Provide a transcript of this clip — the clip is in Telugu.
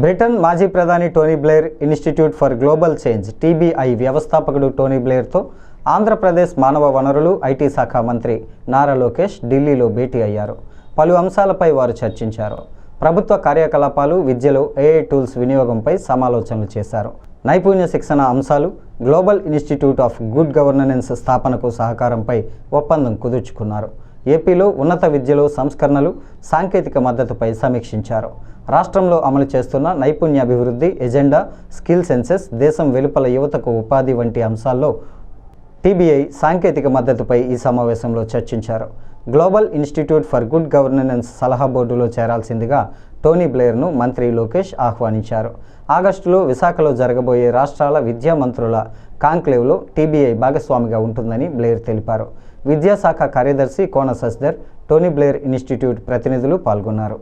బ్రిటన్ మాజీ ప్రధాని Tony Blair Institute for Global Change TBI వ్యవస్థాపకుడు టోనీ బ్లేర్తో ఆంధ్రప్రదేశ్ మానవ వనరులు ఐటీ శాఖ మంత్రి నారా లోకేష్ ఢిల్లీలో భేటీ అయ్యారు. పలు అంశాలపై వారు చర్చించారు. ప్రభుత్వ కార్యకలాపాలు విద్యలో ఏఐ టూల్స్ వినియోగంపై సమాలోచనలు చేశారు. నైపుణ్య శిక్షణ అంశాలు global institute of good governance స్థాపనకు సహకారంపై ఒప్పందం కుదుర్చుకున్నారు. ఏపీలో ఉన్నత విద్యలో సంస్కరణలు సాంకేతిక మద్దతుపై సమీక్షించారు. రాష్ట్రంలో అమలు చేస్తున్న నైపుణ్యాభివృద్ధి ఎజెండా స్కిల్ సెన్సెస్ దేశం వెలుపల యువతకు ఉపాధి వంటి అంశాల్లో టీబీఐ సాంకేతిక మద్దతుపై ఈ సమావేశంలో చర్చించారు. Global institute for good governance సలహా బోర్డులో చేరాల్సిందిగా టోనీ బ్లేయర్ను మంత్రి లోకేష్ ఆహ్వానించారు. ఆగస్టులో విశాఖలో జరగబోయే రాష్ట్రాల విద్యా మంత్రుల కాంక్లేవ్లో టీబీఐ భాగస్వామిగా ఉంటుందని బ్లేయర్ తెలిపారు. విద్యాశాఖ కార్యదర్శి Kona Sasidhar Tony Blair Institute ప్రతినిధులు పాల్గొన్నారు.